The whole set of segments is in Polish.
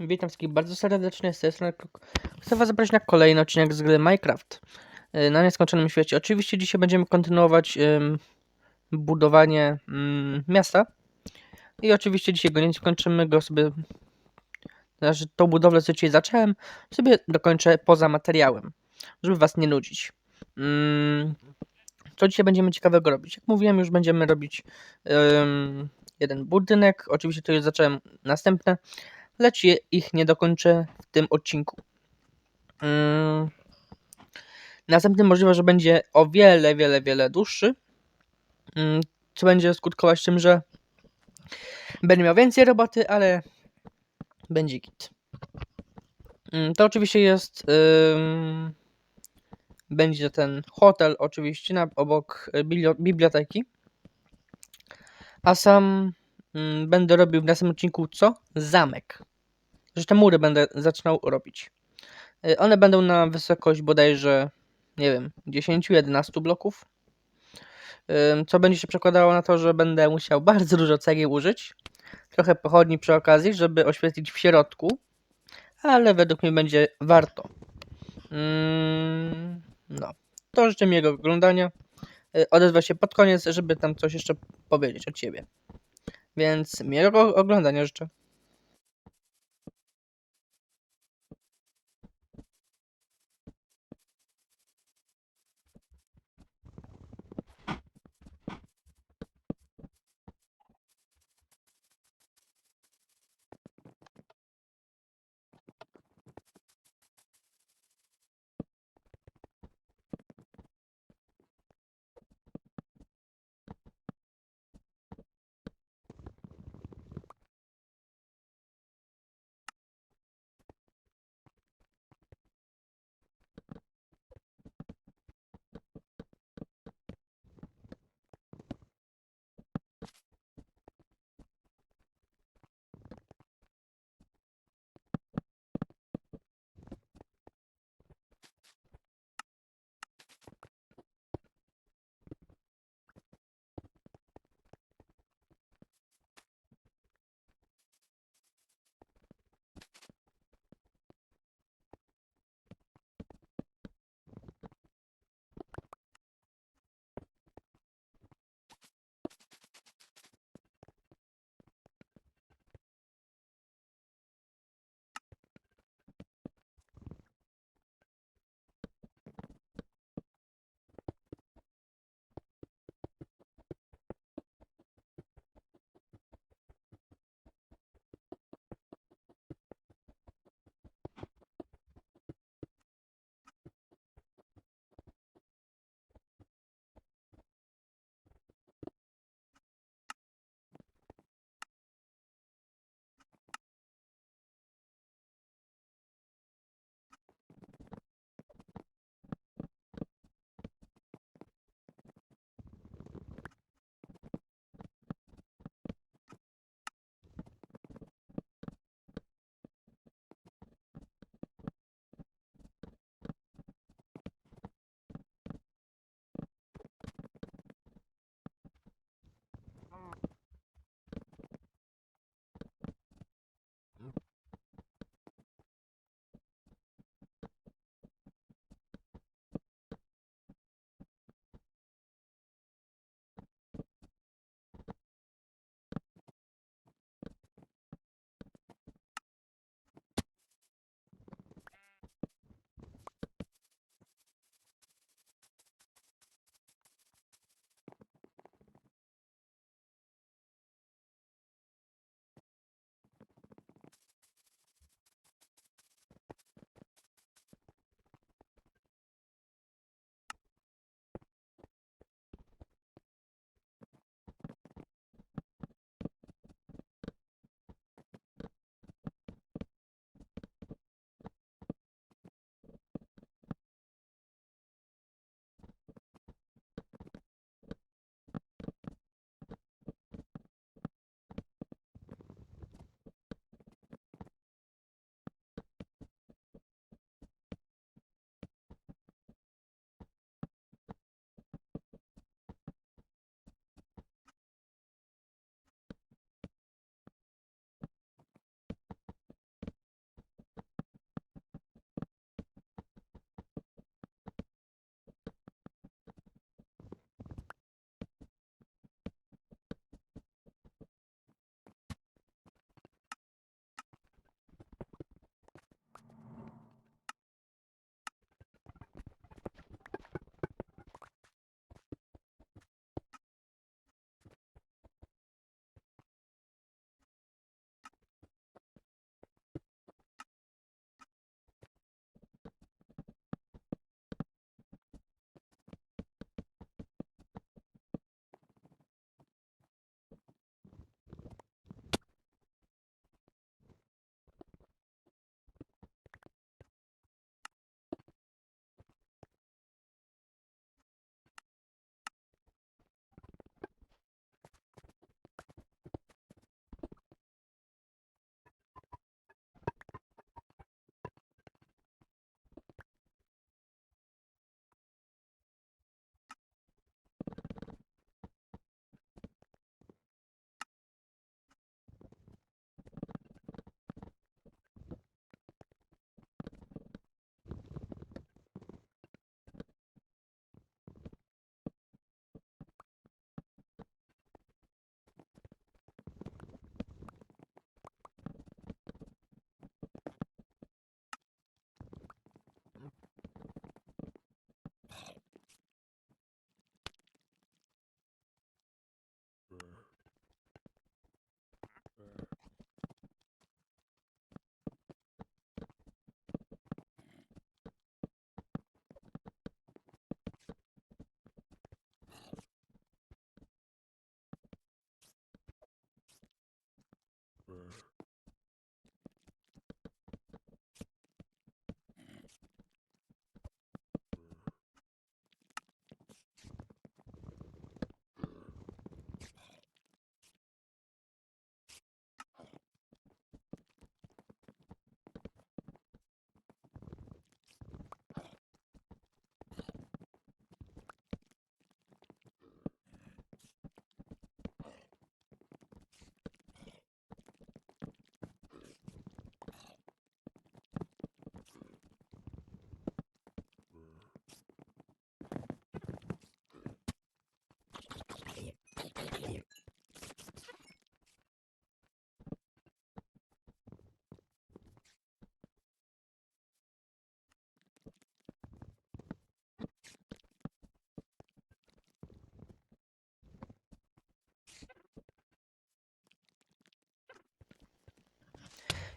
Witam wszystkich bardzo serdecznie z tej strony. Chcę Was zaprosić na kolejny odcinek z gry Minecraft y, na nieskończonym świecie. Oczywiście dzisiaj będziemy kontynuować ym, budowanie ym, miasta. I oczywiście dzisiaj go nie skończymy, go sobie. Znaczy, tą budowlę, co dzisiaj zacząłem, sobie dokończę poza materiałem, żeby Was nie nudzić. Ym, co dzisiaj będziemy ciekawego robić? Jak mówiłem, już będziemy robić ym, jeden budynek. Oczywiście to już zacząłem następne lecz ich nie dokończę w tym odcinku. Mm. Następny możliwe, że będzie o wiele, wiele, wiele dłuższy, mm, co będzie skutkować tym, że będę miał więcej roboty, ale będzie git. Mm, To oczywiście jest. ym, będzie ten hotel, oczywiście, na, obok y, biblio- biblioteki. A sam będę robił w następnym odcinku co? Zamek. Że te mury będę zaczynał robić. Y, One będą na wysokość bodajże, nie wiem, 10-11 bloków. Co będzie się przekładało na to, że będę musiał bardzo dużo cegieł użyć. Trochę pochodni przy okazji, żeby oświetlić w środku. Ale według mnie będzie warto. Ym, No. To życzę miłego oglądania. Y, Odezwę się pod koniec, żeby tam coś jeszcze powiedzieć od ciebie. Więc miłego oglądania życzę.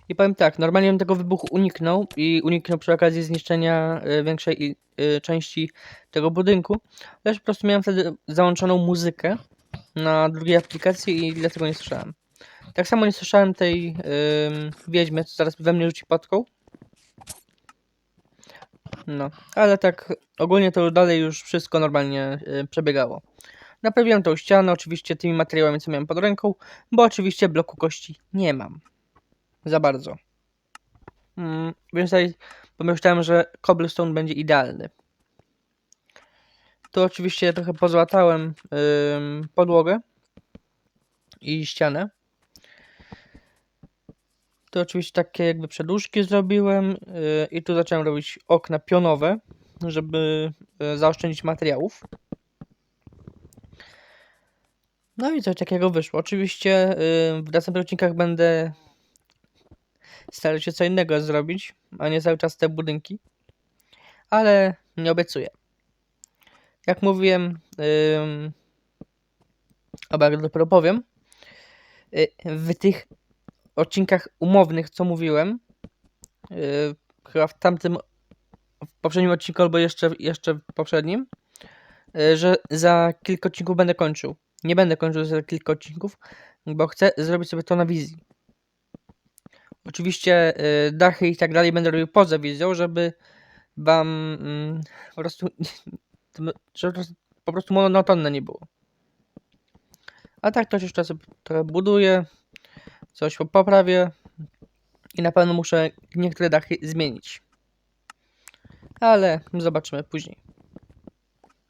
I powiem tak, normalnie bym tego wybuchu uniknął i uniknął przy okazji zniszczenia y, większej y, części tego budynku, lecz po prostu miałem wtedy załączoną muzykę na drugiej aplikacji i dlatego nie słyszałem. Tak samo nie słyszałem tej ym, wiedźmy, co zaraz we mnie rzuci potką. No, ale tak ogólnie to dalej już wszystko normalnie y, przebiegało. Naprawiłem tą ścianę oczywiście tymi materiałami, co miałem pod ręką, bo oczywiście bloku kości nie mam. Za bardzo. Mm, więc tutaj pomyślałem, że cobblestone będzie idealny. Tu oczywiście trochę pozłatałem ym, podłogę i ścianę. Tu oczywiście takie jakby przedłużki zrobiłem yy, i tu zacząłem robić okna pionowe, żeby yy, zaoszczędzić materiałów. No i coś takiego wyszło. Oczywiście yy, w następnych odcinkach będę starał się co innego zrobić, a nie cały czas te budynki. Ale nie obiecuję. Jak mówiłem, yy, albo jak dopiero powiem, yy, w tych odcinkach umownych, co mówiłem, yy, chyba w tamtym, w poprzednim odcinku, albo jeszcze, jeszcze w poprzednim, yy, że za kilka odcinków będę kończył. Nie będę kończył za kilka odcinków, bo chcę zrobić sobie to na wizji. Oczywiście yy, dachy i tak dalej będę robił poza wizją, żeby wam mm, po prostu żeby po prostu- monotonne nie było. A tak to jeszcze sobie trochę buduję, coś poprawię i na pewno muszę niektóre dachy zmienić. Ale zobaczymy później.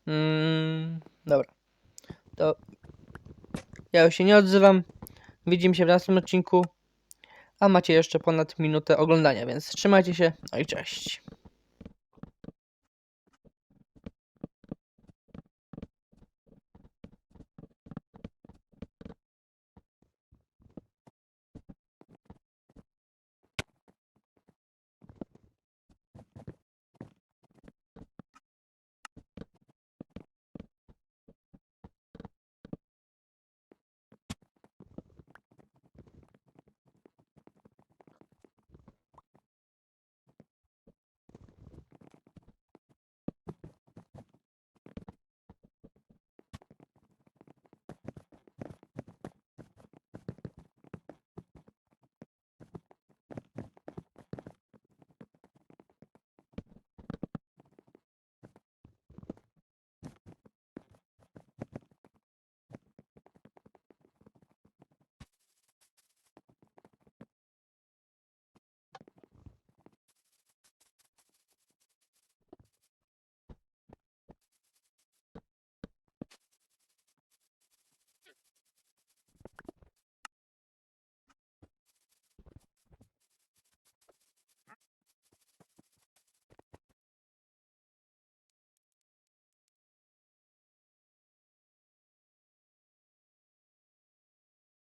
Mm, dobra. To ja już się nie odzywam. Widzimy się w następnym odcinku. A macie jeszcze ponad minutę oglądania, więc trzymajcie się. No i cześć.